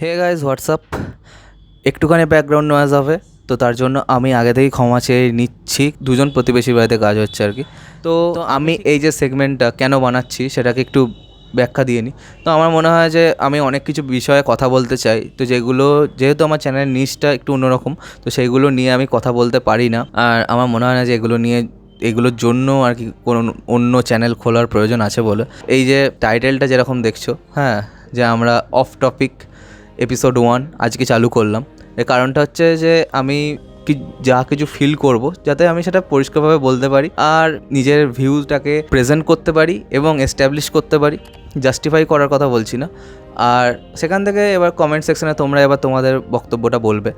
হে guys WhatsApp একটুখানি background noise হবে তো তার জন্য আমি আগে থেকেই ক্ষমা চেয়ে নিচ্ছি। দুজন প্রতিবেশীর বাড়িতে কাজ হচ্ছে আর কি। তো আমি এই যে সেগমেন্টটা কেন বানাচ্ছি সেটাকে একটু ব্যাখ্যা দিয়ে নিই তো আমার মনে হয় যে আমি অনেক কিছু বিষয়ে কথা বলতে চাই। তো যেগুলো যেহেতু আমার চ্যানেলের নিচটা একটু অন্যরকম তো সেইগুলো নিয়ে আমি কথা বলতে পারি না। আর আমার মনে হয় না যে এগুলো নিয়ে এগুলোর জন্য আর কি কোনো অন্য চ্যানেল খোলার প্রয়োজন আছে বলে। এই যে টাইটেলটা যেরকম দেখছ হ্যাঁ যে আমরা অফ টপিক এপিসোড ওয়ান আজকে চালু করলাম। এর কারণটা হচ্ছে যে আমি কি, যা কিছু ফিল করব, যাতে আমি সেটা পরিষ্কারভাবে বলতে পারি আর নিজের ভিউটাকে প্রেজেন্ট করতে পারি এবং এস্টাবলিশ করতে পারি। জাস্টিফাই করার কথা বলছি না। আর সেখান থেকে এবার কমেন্ট সেকশনে তোমরা এবার তোমাদের বক্তব্যটা বলবে।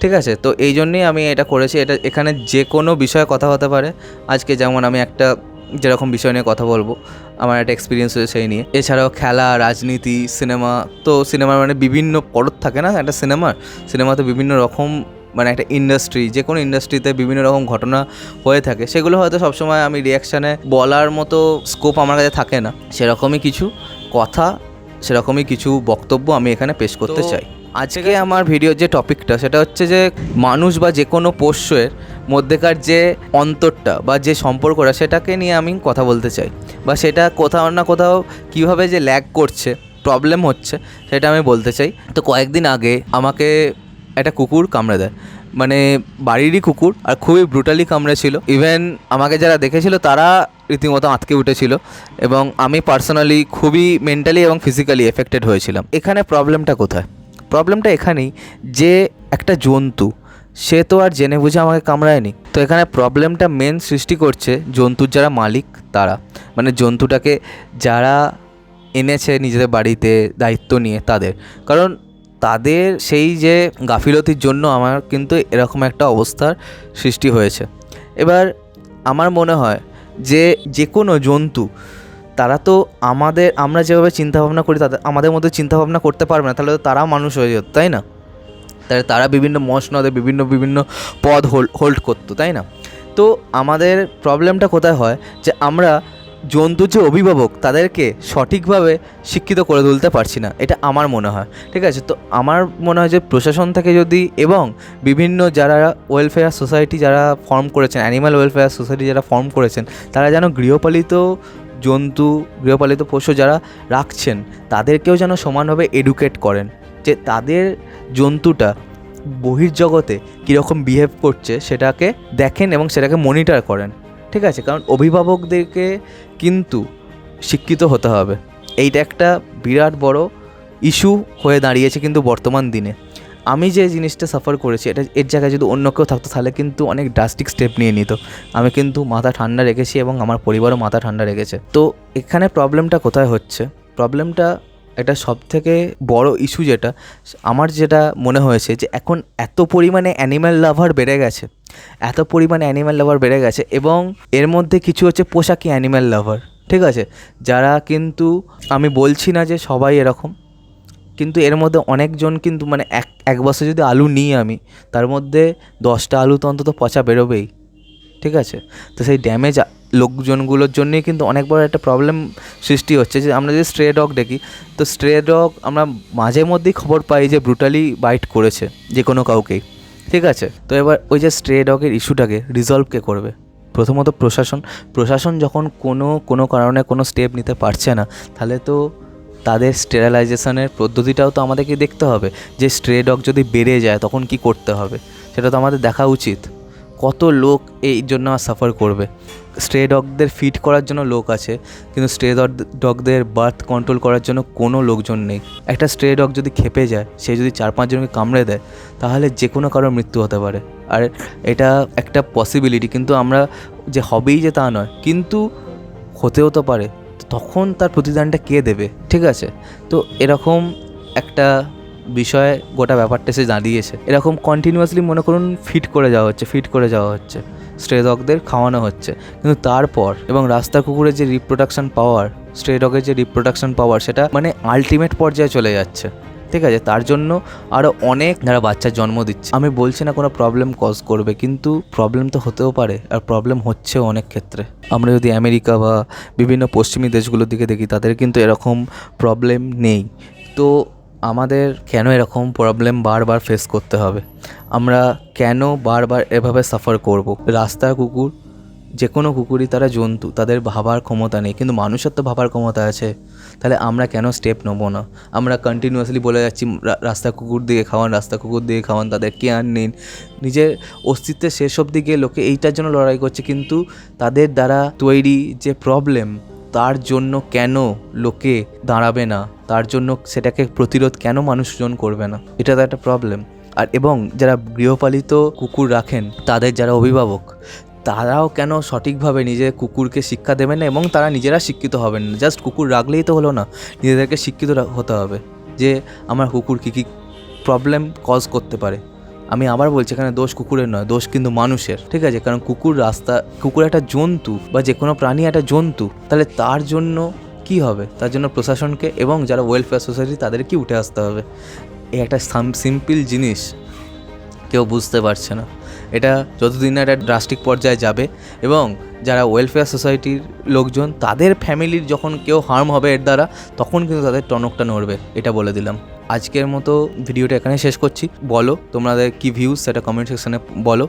ঠিক আছে? তো এই জন্যই আমি এটা করেছি। এটা এখানে যে কোনো বিষয়ে কথা হতে পারে। আজকে যেমন আমি একটা যেরকম বিষয় নিয়ে কথা বলব আমার একটা এক্সপিরিয়েন্স হয়েছে সেই নিয়ে। এছাড়াও খেলা রাজনীতি সিনেমা তো সিনেমার মানে বিভিন্ন পরত থাকে না একটা সিনেমার সিনেমাতে বিভিন্ন রকম মানে একটা ইন্ডাস্ট্রি যে কোনো ইন্ডাস্ট্রিতে বিভিন্ন রকম ঘটনা হয়ে থাকে। সেগুলো হয়তো সবসময় আমি রিয়াকশানে বলার মতো স্কোপ আমার কাছে থাকে না। সেরকমই কিছু কথা সেরকমই কিছু বক্তব্য আমি এখানে পেশ করতে চাই। আজকে আমার ভিডিওর যে টপিকটা সেটা হচ্ছে যে মানুষ বা যে কোনো পোষ্যের মধ্যেকার যে অন্তরটা বা যে সম্পর্কটা সেটাকে নিয়ে আমি কথা বলতে চাই। বা সেটা কোথাও না কোথাও কীভাবে যে ল্যাগ করছে প্রবলেম হচ্ছে সেটা আমি বলতে চাই। তো কয়েকদিন আগে আমাকে একটা কুকুর কামড়ে দেয়। মানে বাড়িরই কুকুর আর খুবই ব্রুটালি কামড়েছিল ইভেন আমাকে যারা দেখেছিল তারা রীতিমতো আঁতকে উঠেছিল এবং আমি পার্সোনালি খুবই মেন্টালি এবং ফিজিক্যালি এফেক্টেড হয়েছিলাম। এখানে প্রবলেমটা কোথায়? প্রবলেমটা এখানেই যে একটা জন্তু, সে তো আর জেনে বুঝে আমাকে কামড়ায়নি। তো এখানে প্রবলেমটা মেন সৃষ্টি করছে জন্তুর যারা মালিক, তারা। মানে জন্তুটাকে যারা এনেছে নিজেদের বাড়িতে দায়িত্ব নিয়ে তাদের। কারণ তাদের সেই যে গাফিলতির জন্য আমার কিন্তু এরকম একটা অবস্থার সৃষ্টি হয়েছে। এবার আমার মনে হয় যে যে কোনো জন্তু তারা তো আমাদের, আমরা যেভাবে চিন্তাভাবনা করি, তাদের, আমাদের মধ্যে চিন্তাভাবনা করতে পারবে না, তাহলে তো তারা মানুষ হয়ে যেত, তাই না? তাহলে তারা বিভিন্ন মশনদে বিভিন্ন বিভিন্ন পদ হোল্ড করতো, তাই না? তো আমাদের প্রবলেমটা কোথায় হয়? যে আমরা জন্তুর যে অভিভাবক, তাদেরকে সঠিকভাবে শিক্ষিত করে তুলতে পারছি না, এটা আমার মনে হয়, ঠিক আছে? তো আমার মনে হয় যে প্রশাসন থেকে যদি এবং বিভিন্ন যারা ওয়েলফেয়ার সোসাইটি যারা ফর্ম করেছেন অ্যানিম্যাল ওয়েলফেয়ার সোসাইটি যারা ফর্ম করেছেন, তারা যেন গৃহপালিত জন্তু, গৃহপালিত পশু যারা রাখছেন, তাদেরকেও যেন সমানভাবে এডুকেট করেন। যে তাদের জন্তুটা বহির্জগতে কীরকম বিহেভ করছে, সেটাকে দেখেন এবং সেটাকে মনিটর করেন। ঠিক আছে? কারণ অভিভাবকদেরকে কিন্তু শিক্ষিত হতে হবে। এইটা একটা বিরাট বড় ইস্যু হয়ে দাঁড়িয়েছে কিন্তু বর্তমান দিনে। আমি যে জিনিসটা সাফার করেছি, এটা এর জায়গায় যদি অন্য কেউ থাকতো, তাহলে কিন্তু অনেক ড্রাস্টিক স্টেপ নিয়ে নিত। আমি কিন্তু মাথা ঠান্ডা রেখেছি এবং আমার পরিবারও মাথা ঠান্ডা রেখেছে। তো এখানে প্রবলেমটা কোথায় হচ্ছে? প্রবলেমটা এটা সব থেকে বড় ইস্যু যেটা, আমার যেটা মনে হয়েছে যে এখন এত পরিমাণে অ্যানিম্যাল লাভার বেড়ে গেছে, এত পরিমাণে অ্যানিম্যাল লাভার বেড়ে গেছে এবং এর মধ্যে কিছু হচ্ছে পোশাকি অ্যানিম্যাল লাভার ঠিক আছে? যারা কিন্তু, আমি বলছি না যে সবাই এরকম কিন্তু এর মধ্যে অনেকজন কিন্তু মানে এক এক বছর যদি আলু নিই আমি, তার মধ্যে দশটা আলু তো অন্তত পচা বেরোবেই, ঠিক আছে? তো সেই ড্যামেজ লোকজনগুলোর জন্যই কিন্তু অনেক বড় একটা প্রবলেম সৃষ্টি হচ্ছে যে আমরা যদি স্ট্রে ডগ দেখি, তো স্ট্রে ডগ আমরা মাঝে মধ্যেই খবর পাই যে ব্রুটালি বাইট করেছে যে কোনো কাউকেই, ঠিক আছে? তো এবার ওই যে স্ট্রে ডগের ইস্যুটাকে রিজলভ কে করবে? প্রথমত প্রশাসন প্রশাসন যখন কোনো কোনো কারণে কোনো স্টেপ নিতে পারছে না, তাহলে তো তাদের স্টেরালাইজেশনের পদ্ধতিটাও তো আমাদেরকে দেখতে হবে। যে স্ট্রে ডগ যদি বেড়ে যায়, তখন কি করতে হবে? সেটা তো আমাদের দেখা উচিত। কত লোক এই জন্য সাফার করবে? স্ট্রে ডগদের ফিট করার জন্য লোক আছে, কিন্তু স্ট্রে ডগদের বার্থ কন্ট্রোল করার জন্য কোনো লোকজন নেই। একটা স্ট্রে ডগ যদি খেপে যায়, সে যদি চার পাঁচজনকে কামড়ে দেয়, তাহলে যে কোনো কারোর মৃত্যু হতে পারে। আর এটা একটা পসিবিলিটি কিন্তু আমরা যে হবেই যে তা নয়, কিন্তু হতেও তো পারে। তখন তার প্রতিদানটা কে দেবে? ঠিক আছে? তো এরকম একটা বিষয়ে গোটা ব্যাপারটা সে দাঁড়িয়েছে এরকম কন্টিনিউয়াসলি মনে করুন ফিট করে যাওয়া হচ্ছে ফিট করে যাওয়া হচ্ছে। স্ট্রে ডগদের খাওয়ানো হচ্ছে। কিন্তু তারপর এবং রাস্তা কুকুরের যে রিপ্রোডাকশন পাওয়ার স্ট্রে ডগের যে রিপ্রোডাকশন পাওয়ার সেটা মানে আলটিমেট পর্যায়ে চলে যাচ্ছে। ঠিক আছে, তার জন্য আরও অনেক যারা বাচ্চার জন্ম দিচ্ছে। আমি বলছি না কোনো প্রবলেম কজ করবে, কিন্তু প্রবলেম তো হতেও পারে আর প্রবলেম হচ্ছেও অনেক ক্ষেত্রে। আমরা যদি আমেরিকা বা বিভিন্ন পশ্চিমী দেশগুলোর দিকে দেখি, তাদের কিন্তু এরকম প্রবলেম নেই। তো আমাদের কেন এরকম প্রবলেম বারবার ফেস করতে হবে? আমরা কেন বারবার এভাবে সাফার করব? রাস্তার কুকুর যে কোনো কুকুরই তারা জন্তু, তাদের ভাবার ক্ষমতা নেই, কিন্তু মানুষের তো ভাবার ক্ষমতা আছে। তাহলে আমরা কেন স্টেপ নেব না? আমরা কন্টিনিউয়াসলি বলে যাচ্ছি রাস্তা কুকুর দিয়ে খাওয়ান, রাস্তা কুকুর দিয়ে খাওয়ান, তাদের কেয়ার নিন নিজের অস্তিত্বের শেষ অবধি গিয়ে লোকে এইটার জন্য লড়াই করছে, কিন্তু তাদের দ্বারা তৈরি যে প্রবলেম তার জন্য কেন লোকে দাঁড়াবে না? তার জন্য সেটাকে প্রতিরোধ কেন মানুষজন করবে না? এটা তো একটা প্রবলেম আর এবং যারা গৃহপালিত কুকুর রাখেন, তাদের যারা অভিভাবক তারাও কেন সঠিকভাবে নিজের কুকুরকে শিক্ষা দেবেন না এবং তারা নিজেরা শিক্ষিত হবেন না? জাস্ট কুকুর রাখলেই তো হলো না। নিজেদেরকে শিক্ষিত হতে হবে যে আমার কুকুর কী কী প্রবলেম কজ করতে পারে। আমি আবার বলছি, এখানে দোষ কুকুরের নয়, দোষ কিন্তু মানুষের। ঠিক আছে? কারণ কুকুর রাস্তা, কুকুর একটা জন্তু বা যে কোনো প্রাণী একটা জন্তু, তাহলে তার জন্য কি হবে? তার জন্য প্রশাসনকে এবং যারা ওয়েলফেয়ার সোসাইটি তাদেরকে উঠে আসতে হবে? এই একটা সিম্পল জিনিস। কেউ বুঝতে পারছে না। এটা যতদিন না এটা ড্রাস্টিক পর্যায়ে যাবে এবং যারা ওয়েলফেয়ার সোসাইটির লোকজন, তাদের ফ্যামিলির যখন কেউ হার্ম হবে এর দ্বারা, তখন কিন্তু তাদের টনকটা নড়বে, এটা বলে দিলাম। আজকের মতো ভিডিওটা এখানে শেষ করছি। বলো, তোমাদের কি ভিউজ সেটা কমেন্ট সেকশনে বলো।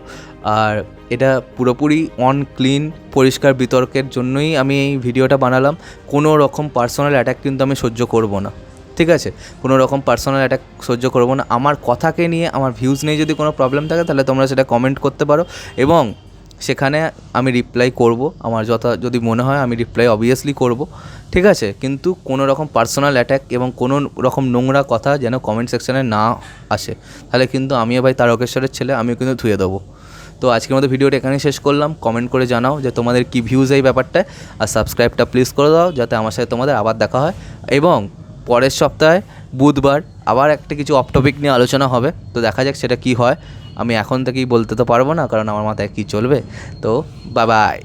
আর এটা পুরোপুরি অন ক্লিন পরিষ্কার বিতর্কের জন্যই আমি এই ভিডিওটা বানালাম। কোনো রকম পার্সোনাল অ্যাটাক কিন্তু আমি সহ্য করব না। ঠিক আছে? কোনো রকম পার্সোনাল অ্যাটাক সহ্য করব না। আমার কথাকে নিয়ে, আমার ভিউজ নিয়ে যদি কোনো প্রবলেম থাকে, তাহলে তোমরা সেটা কমেন্ট করতে পারো। এবং সেখানে আমি রিপ্লাই করব। আমার যথা, যদি মনে হয়, আমি রিপ্লাই অবভিয়াসলি করব। ঠিক আছে? কিন্তু কোনো রকম পার্সোনাল অ্যাটাক এবং কোনো রকম নোংরা কথা যেন কমেন্ট সেকশনে না আসে। তাহলে কিন্তু আমিও ভাই তারকেশ্বরের ছেলে, আমিও কিন্তু ধুয়ে দেবো। তো আজকের মতো ভিডিওটা এখানেই শেষ করলাম। কমেন্ট করে জানাও যে তোমাদের কি ভিউজ এই ব্যাপারটায়। আর সাবস্ক্রাইবটা প্লিজ করে দাও, যাতে আমার সাথে তোমাদের আবার দেখা হয়। এবং পরের সপ্তাহে, বুধবার আবার একটা কিছু অফ টপিক নিয়ে আলোচনা হবে। তো দেখা যাক সেটা কি হয়। আমি এখন থেকেই বলতে তো পারব না, কারণ আমার মাথায় কী চলবে। তো বাই বাই